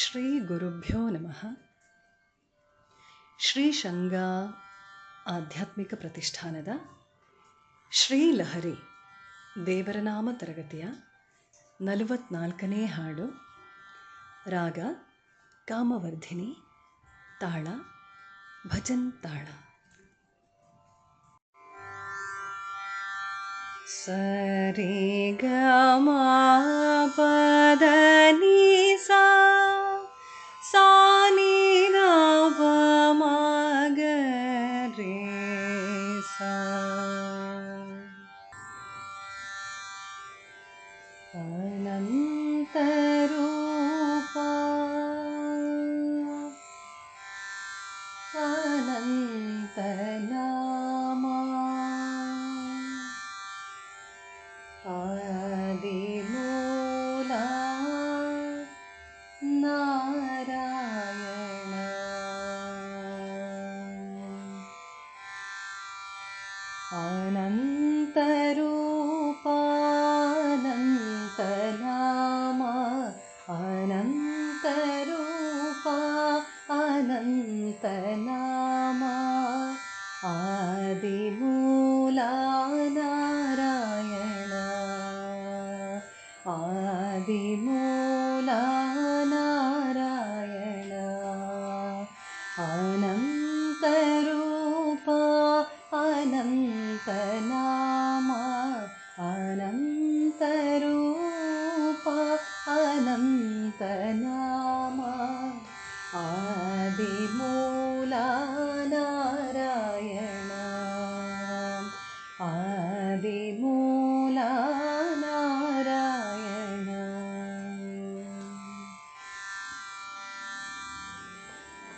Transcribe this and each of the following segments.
ಶ್ರೀ ಗುರುಭ್ಯೋ ನಮಃ. ಶ್ರೀ ಶಂಗಾ ಆಧ್ಯಾತ್ಮಿಕ ಪ್ರತಿಷ್ಠಾನದ ಶ್ರೀಲಹರಿ ದೇವರ ನಾಮ ತರಗತಿಯ ನಲವತ್ನಾಲ್ಕನೇ ಹಾಡು. ರಾಗ ಕಾಮವರ್ಧಿನಿ, ತಾಳ, ಭಜನ್ ತಾಳ. ಸರಿ ಗ ಪದನಿ अनन्तरूपा अनन्तना अनन्तनामा आदिमूला नारायण आदिमूला नारायण अनन्तरूपा अनन्तनामा। अनन्तरूपा अनन्त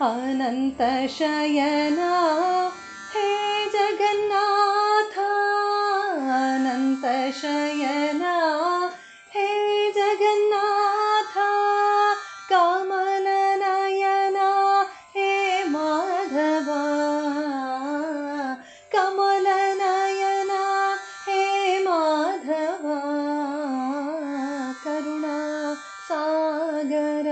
अनंत शयना हे जगन्नाथ अनंत शयना हे जगन्नाथ, कमलनयना। हे माधव, कमलनयना। हे माधव करुणा सागर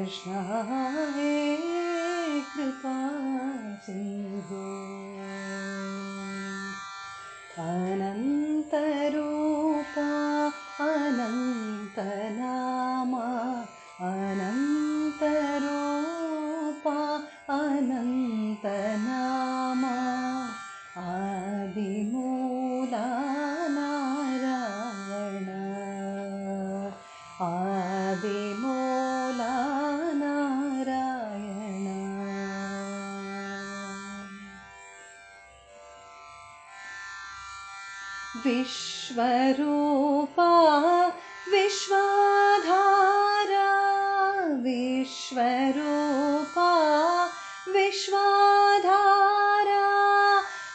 कृष्ण हे कृपा सिन्धु आनन्द विश्वरूपा विश्वाधारा विश्वरूपा विश्वाधारा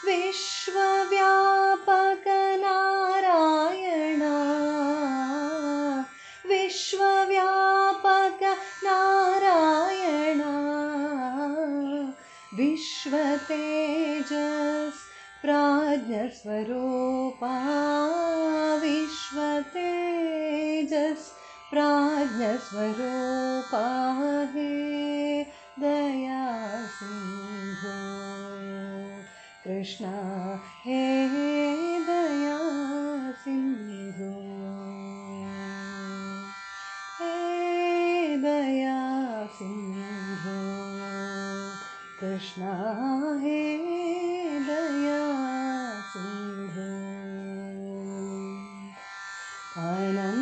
विश्वव्यापक नारायण विश्वतेज प्राज्ञस्वरूपा विश्वतेजस् प्राज्ञस्वरूपा हे दया सिन्धु कृष्ण हे दया सिन्धु हे दया सिन्धु कृष्ण हे I know.